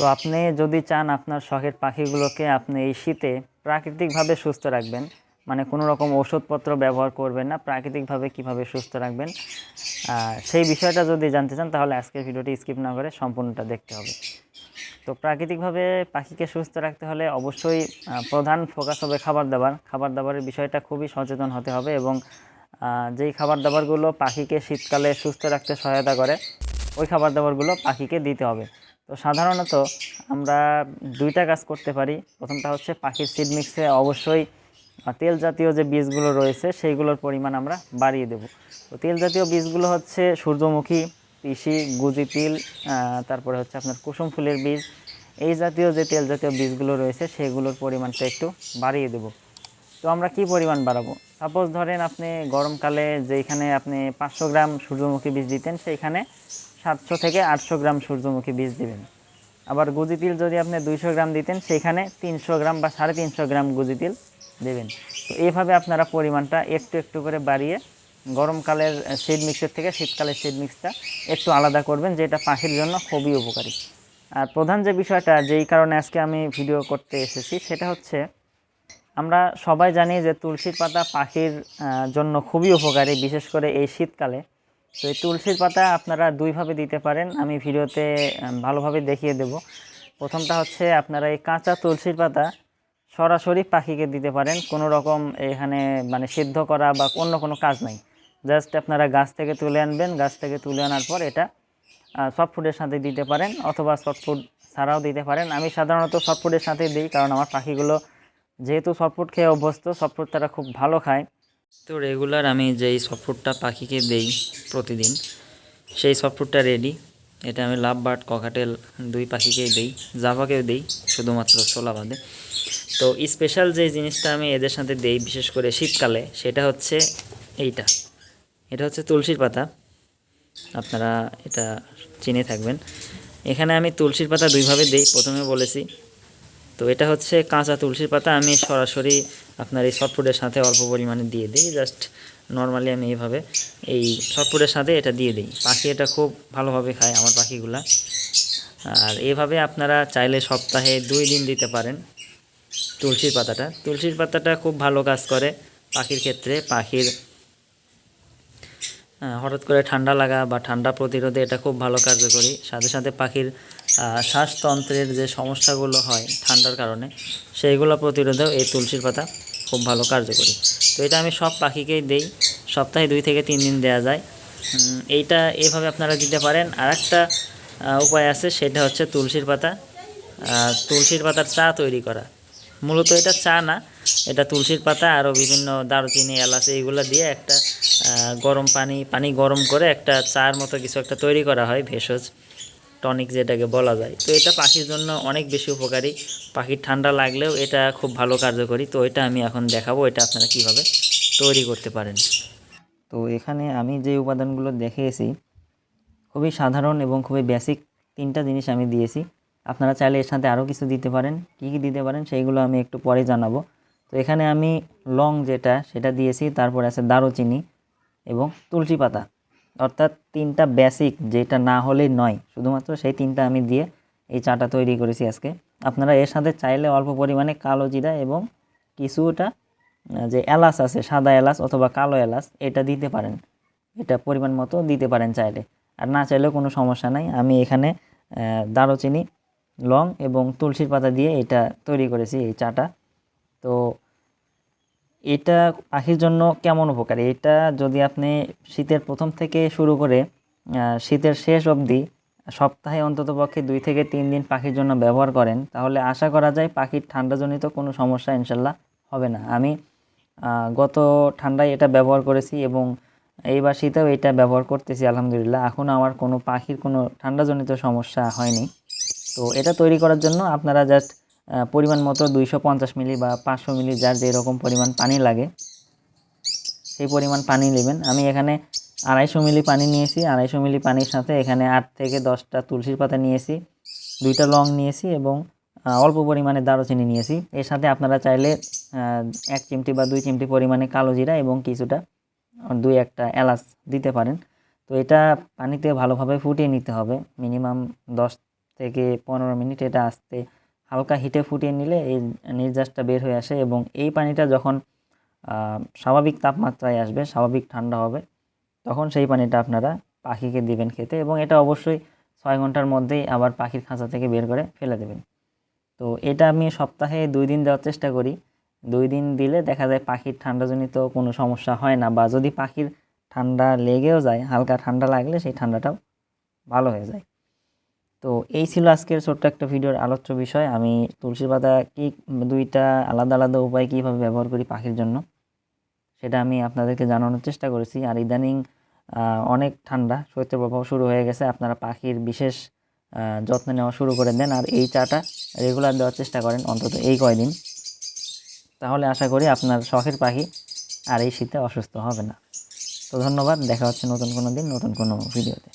তো আপনি যদি চান আপনার শখের পাখিগুলোকে আপনি এই শীতে প্রাকৃতিকভাবে সুস্থ রাখবেন মানে কোনো রকম ওষুধপত্র ব্যবহার করবেন না, প্রাকৃতিকভাবে কীভাবে সুস্থ রাখবেন সেই বিষয়টা যদি জানতে চান, তাহলে আজকের ভিডিওটি স্কিপ না করে সম্পূর্ণটা দেখতে হবে। তো প্রাকৃতিকভাবে পাখিকে সুস্থ রাখতে হলে অবশ্যই প্রধান ফোকাস হবে খাবার দাবার। খাবার দাবারের বিষয়টা খুবই সচেতন হতে হবে এবং যেই খাবার দাবারগুলো পাখিকে শীতকালে সুস্থ রাখতে সহায়তা করে, ওই খাবার দাবারগুলো পাখিকে দিতে হবে। তো সাধারণত আমরা দুইটা কাজ করতে পারি। প্রথমটা হচ্ছে পাখির সিড মিক্সে অবশ্যই তেল জাতীয় যে বীজগুলো রয়েছে সেইগুলোর পরিমাণ আমরা বাড়িয়ে দেব। তো তেল জাতীয় বীজগুলো হচ্ছে সূর্যমুখী, তিসি, গুজি তিল তারপরে হচ্ছে আপনার কুসুম ফুলের বীজ। এই জাতীয় যে তেল জাতীয় বীজগুলো রয়েছে সেগুলোর পরিমাণটা একটু বাড়িয়ে দেব। তো আমরা কি পরিমাণ বাড়াবো? সাপোজ ধরেন আপনি গরমকালে যেখানে আপনি পাঁচশো গ্রাম সূর্যমুখী বীজ দিতেন, সেইখানে সাতশো থেকে আটশো গ্রাম সূর্যমুখী বীজ দিবেন। আবার গুজি তিল যদি আপনি দুইশো গ্রাম দিতেন সেইখানে তিনশো গ্রাম বা সাড়ে তিনশো গ্রাম গুজি তিল দেবেন। তো এইভাবে আপনারা পরিমাণটা একটু একটু করে বাড়িয়ে গরমকালের সিড মিক্সের থেকে শীতকালের সিড মিক্সটা একটু আলাদা করবেন, যেটা পাখির জন্য খুবই উপকারী। আর প্রধান যে বিষয়টা, যেই কারণে আজকে আমি ভিডিও করতে এসেছি, সেটা হচ্ছে আমরা সবাই জানি যে তুলসীর পাতা পাখির জন্য খুবই উপকারী, বিশেষ করে এই শীতকালে। তো এই তুলসীর পাতা আপনারা দুইভাবে দিতে পারেন। আমি ভিডিওতে ভালোভাবে দেখিয়ে দেব। প্রথমটা হচ্ছে আপনারা এই কাঁচা তুলসীর পাতা সরাসরি পাখিকে দিতে পারেন। কোনো রকম এখানে মানে সিদ্ধ করা বা অন্য কোনো কাজ নাই। জাস্ট আপনারা গাছ থেকে তুলে আনবেন। গাছ থেকে তুলে আনার পর এটা সফট ফুডের সাথে দিতে পারেন অথবা সফট ফুড ছাড়াও দিতে পারেন। আমি সাধারণত সফট ফুডের সাথেই দিই কারণ আমার পাখিগুলো যেহেতু সফট ফুড খেয়ে অভ্যস্ত সফট ফুড তারা খুব ভালো খায়। তো রেগুলার আমি যেই সফট ফুডটা পাখিকে দেই প্রতিদিন, সেই সফট ফুডটা রেডি এটা আমি লাভ বার্ড ককাটেল দুই পাখিকেই দেই, জাভাকেও দেই, শুধুমাত্র ছোলা বাদে। তো স্পেশাল যে জিনিসটা আমি এদের সাথে দেই, বিশেষ করে শীতকালে, সেটা হচ্ছে এইটা। এটা হচ্ছে তুলসীর পাতা। আপনারা এটা চিনে থাকবেন। এখানে আমি তুলসীর পাতা দুইভাবে দেই, প্রথমে বলেছি তো এটা হচ্ছে কাঁচা তুলসীর পাতা। আমি সরাসরি আপনার এই শর্টফুডের সাথে অল্প পরিমাণে দিয়ে দিই। জাস্ট নর্মালি আমি এইভাবে এই শর্টফুডের সাথে এটা দিয়ে দিই। পাখি এটা খুব ভালোভাবে খায় আমার পাখিগুলা। আর এভাবে আপনারা চাইলে সপ্তাহে দুই দিন দিতে পারেন তুলসীর পাতাটা। তুলসীর পাতাটা খুব ভালো কাজ করে পাখির ক্ষেত্রে। পাখির হঠাৎ করে ঠান্ডা লাগা বা ঠান্ডা প্রতিরোধে এটা খুব ভালো কার্যকরী। সাথে সাথে পাখির শ্বাসতন্ত্রের যে সমস্যাগুলো হয় ঠান্ডার কারণে, সেইগুলো প্রতিরোধেও এই তুলসীর পাতা খুব ভালো কার্যকরী। তো এটা আমি সব পাখিকেই দেই, সপ্তাহে দুই থেকে তিন দিন দেওয়া যায়। এইটা এইভাবে আপনারা দিতে পারেন। আর একটা উপায় আছে, সেটা হচ্ছে তুলসীর পাতা তুলসীর পাতার চা তৈরি করা। মূলত এটা চা না, এটা তুলসীর পাতা আরও বিভিন্ন দারুচিনি, এলাচ, এইগুলো দিয়ে একটা গরম পানি পানি গরম করে একটা চার মতো কিছু একটা তৈরি করা হয়, ভেষজ, টনিক যেটাকে বলা যায়। তো এটা পাখির জন্য অনেক বেশি উপকারী। পাখির ঠান্ডা লাগলেও এটা খুব ভালো কার্যকরী। তো এটা আমি এখন দেখাবো, এটা আপনারা কীভাবে তৈরি করতে পারেন। তো এখানে আমি যে উপাদানগুলো দেখিয়েছি, খুবই সাধারণ এবং খুবই বেসিক তিনটা জিনিস আমি দিয়েছি। আপনারা চাইলে এর সাথে আরও কিছু দিতে পারেন। কী কী দিতে পারেন সেইগুলো আমি একটু পরে জানাব। তো এখানে আমি লং যেটা, সেটা দিয়েছি, তারপর আছে দারুচিনি। এবং তুলসী পাতা। অর্থাৎ তিনটা বেসিক যেটা না হলেই নয়। শুধুমাত্র সেই তিনটা আমি দিয়ে এই চাটা তৈরি করেছি আজকে। আপনারা এর সাথে চাইলে অল্প পরিমাণে কালো জিরা এবং কিছুটা যে এলাচ আছে, সাদা এলাচ অথবা কালো এলাচ, এটা দিতে পারেন। এটা পরিমাণ মতো দিতে পারেন চাইলে। আর না চাইলেও কোনো সমস্যা নাই। আমি এখানে দারুচিনি, লং এবং তুলসীর পাতা দিয়ে এটা তৈরি করেছি এই চাটা। তো এটা পাখির জন্য কেমন উপকারী? এটা যদি আপনি শীতের প্রথম থেকে শুরু করে শীতের শেষ অবধি সপ্তাহে অন্ততপক্ষে দুই থেকে তিন দিন পাখির জন্য ব্যবহার করেন, তাহলে আশা করা যায় পাখির ঠান্ডাজনিত কোনো সমস্যা ইনশাল্লাহ হবে না। আমি গত ঠান্ডায় এটা ব্যবহার করেছি এবং এইবার শীতেও এটা ব্যবহার করতেছি, আলহামদুলিল্লাহ। এখন আমার কোনো পাখির কোনো ঠান্ডাজনিত সমস্যা হয়নি। তো এটা তৈরি করার জন্য আপনারা জাস্ট পরিমাণ মতো দুইশো পঞ্চাশ মিলি বা পাঁচশো মিলি যার যেরকম পরিমাণ পানি লাগে, সেই পরিমাণ পানি নেবেন। আমি এখানে আড়াইশো মিলি পানি নিয়েছি। আড়াইশো মিলি পানির সাথে এখানে আট থেকে দশটা তুলসীর পাতা নিয়েছি, দুইটা লং নিয়েছি এবং অল্প পরিমাণে দারুচিনি নিয়েছি। এর সাথে আপনারা চাইলে এক চিমটি বা দুই চিমটি পরিমাণে কালো জিরা এবং কিছুটা, দুই একটা এলাচ দিতে পারেন। তো এটা পানিতে ভালোভাবে ফুটিয়ে নিতে হবে। মিনিমাম দশ থেকে পনেরো মিনিট এটা আস্তে হালকা হিটে ফুটিয়ে নিলে এই নির্যাসটা বের হয়ে আসে এবং এই পানিটা যখন স্বাভাবিক তাপমাত্রায় আসবে, স্বাভাবিক ঠান্ডা হবে, তখন সেই পানিটা আপনারা পাখিকে দিবেন খেতে এবং এটা অবশ্যই ছয় ঘণ্টার মধ্যেই আবার পাখির খাঁচা থেকে বের করে ফেলে দেবেন। তো এটা আমি সপ্তাহে দুই দিন দেওয়ার চেষ্টা করি। দুই দিন দিলে দেখা যায় পাখির ঠান্ডাজনিত কোনো সমস্যা হয় না বা যদি পাখির ঠান্ডা লেগেও যায়, হালকা ঠান্ডা লাগলে সেই ঠান্ডাটাও ভালো হয়ে যায়। তো এই ছিল আজকের ছোট্ট একটা ভিডিওর আলোচ্য বিষয়। আমি তুলসী পাতা কি দুইটা আলাদা আলাদা উপায় কীভাবে ব্যবহার করি পাখির জন্য, সেটা আমি আপনাদেরকে জানানোর চেষ্টা করেছি। আর ইদানিং অনেক ঠান্ডা শৈত্যপ্রবাহ শুরু হয়ে গেছে। আপনারা পাখির বিশেষ যত্ন নেওয়া শুরু করে দেন। আর এই চাটা রেগুলার দেওয়ার চেষ্টা করেন অন্তত এই কয়দিন। তাহলে আশা করি আপনার শখের পাখি আর এই শীতে অসুস্থ হবে না। তো ধন্যবাদ। দেখা হচ্ছে নতুন কোনো দিন, নতুন কোনো ভিডিওতে।